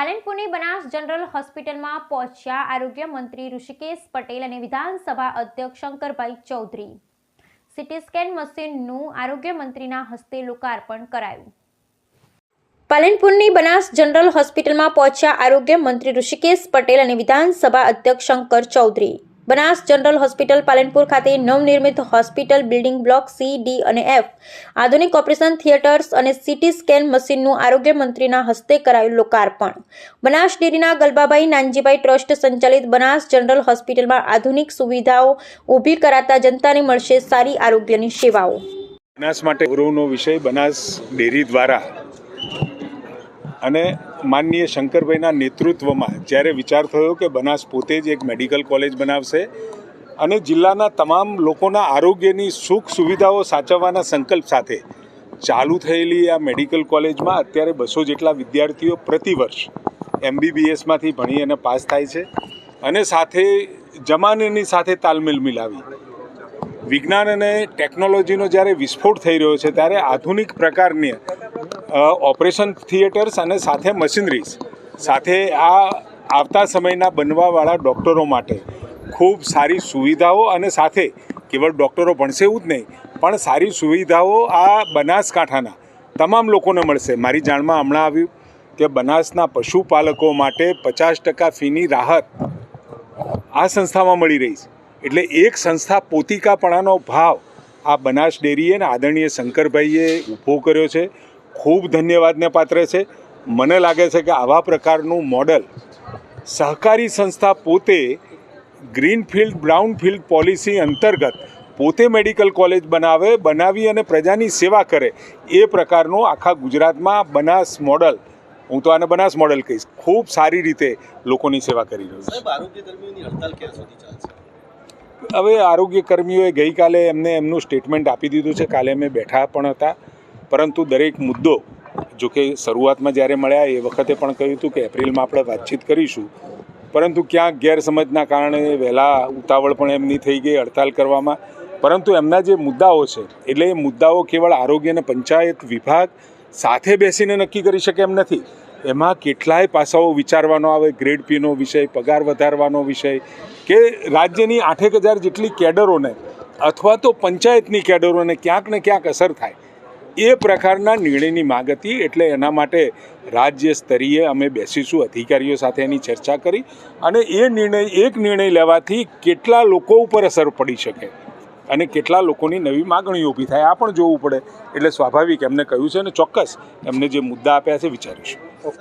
પાલનપુરની Banas general હોસ્પિટલમાં પહોંચ્યા આરોગ્ય મંત્રી ઋષિકેશ પટેલ અને વિધાનસભા અધ્યક્ષ શંકરભાઈ ચૌધરી. સીટી સ્કેન મશીનનું આરોગ્ય મંત્રીના હસ્તે લોકાર્પણ કરાયું. પાલનપુરની બનાસ જનરલ હોસ્પિટલમાં પહોંચ્યા આરોગ્ય મંત્રી ઋષિકેશ પટેલ અને વિધાનસભા અધ્યક્ષ શંકર ચૌધરી. બનાસ જનરલ હોસ્પિટલ પાલનપુર ખાતે નવનિર્મિત hospital building block C D અને એફ આધુનિક ઓપરેશન થિયેટર્સ અને સીટી સ્કેન મશીનનું આરોગ્ય મંત્રીના હસ્તે કરાયું લોકાર્પણ. બનાસ ડેરીના ગલબાભાઈ નાનજીભાઈ ટ્રસ્ટ સંચાલિત બનાસ જનરલ હોસ્પિટલમાં આધુનિક સુવિધાઓ ઊભી કરાતા જનતાને મળશે સારી આરોગ્યની સેવાઓ. બનાસ માટે ગૌરવનો વિષય બનાસ ડેરી દ્વારા અને માનનીય શંકરભાઈના નેતૃત્વમાં જ્યારે વિચાર થયો કે બનાસ પોતે જ એક મેડિકલ કોલેજ બનાવશે અને જિલ્લાના તમામ લોકોના આરોગ્યની સુખ સુવિધાઓ સાચવવાના સંકલ્પ સાથે ચાલુ થયેલી આ મેડિકલ કોલેજમાં અત્યારે બસો જેટલા વિદ્યાર્થીઓ પ્રતિ વર્ષ એમબીબીએસમાંથી ભણી અને પાસ થાય છે અને સાથે જમાનેની સાથે તાલમેલ મિલાવી. વિજ્ઞાન અને ટેકનોલોજીનો જ્યારે વિસ્ફોટ થઈ રહ્યો છે, ત્યારે આધુનિક પ્રકારની ઓપરેશન થિયેટર્સ અને સાથે મશીનરીઝ. સાથે આ આવતા સમયના બનવાવાળા ડૉક્ટરો માટે ખૂબ સારી સુવિધાઓ અને સાથે કેવળ ડૉક્ટરો ભણશે એવું જ નહીં, પણ સારી સુવિધાઓ આ બનાસકાંઠાના તમામ લોકોને મળશે. મારી જાણમાં હમણાં આવ્યું કે બનાસના પશુપાલકો માટે પચાસ ટકા ફીની રાહત આ સંસ્થામાં મળી રહી છે. એટલે એક સંસ્થા પોતિકાપણાનો ભાવ આ બનાસ ડેરીએ અને આદરણીય શંકરભાઈએ ઊભો કર્યો છે. ખૂબ ધન્યવાદને પાત્ર છે. મને લાગે છે કે આવા પ્રકારનું મોડલ સહકારી સંસ્થા પોતે ગ્રીનફિલ્ડ બ્રાઉનફિલ્ડ પોલિસી અંતર્ગત પોતે મેડિકલ કોલેજ બનાવે બનાવી અને પ્રજાની સેવા કરે એ પ્રકારનું આખા ગુજરાતમાં બનાસ મોડલ હું તો આને બનાસ મોડલ કહીશ ખૂબ સારી રીતે લોકોની સેવા કરી રહ્યું છે. હવે આરોગ્ય કર્મીઓએ ગઈકાલે એમને એમનું સ્ટેટમેન્ટ આપી દીધું છે. કાલે અમે બેઠા પણ હતા. પરંતુ દરેક મુદ્દો જો કે શરૂઆતમાં જ્યારે મળ્યા એ વખતે પણ કહ્યું હતું કે એપ્રિલમાં આપણે વાતચીત કરીશું. પરંતુ ક્યાંક ગેરસમજના કારણે વહેલા ઉતાવળ પણ એમની થઈ ગઈ હડતાલ કરવામાં. પરંતુ એમના જે મુદ્દાઓ છે, એટલે એ મુદ્દાઓ કેવળ આરોગ્ય અને પંચાયત વિભાગ સાથે બેસીને નક્કી કરી શકે એમ નથી. એમાં કેટલાય પાસાઓ વિચારવાનો આવે, ગ્રેડ પીનો વિષય, પગાર વધારવાનો વિષય કે રાજ્યની આઠેક હજાર જેટલી કેડરોને અથવા તો પંચાયતની કેડરોને ક્યાંક ને ક્યાંક અસર થાય. એ પ્રકારના નિર્ણયની માગ હતી એટલે એના માટે રાજ્ય સ્તરીય અમે બેસીશું, અધિકારીઓ સાથે એની ચર્ચા કરી અને એ નિર્ણય, એક નિર્ણય લેવાથી કેટલા લોકો ઉપર અસર પડી શકે અને કેટલા લોકોની નવી માગણીઓ ઊભી થાય, આ પણ જોવું પડે. એટલે સ્વાભાવિક એમને કહ્યું છે અને ચોક્કસ એમને જે મુદ્દા આપ્યા છે વિચારીશું.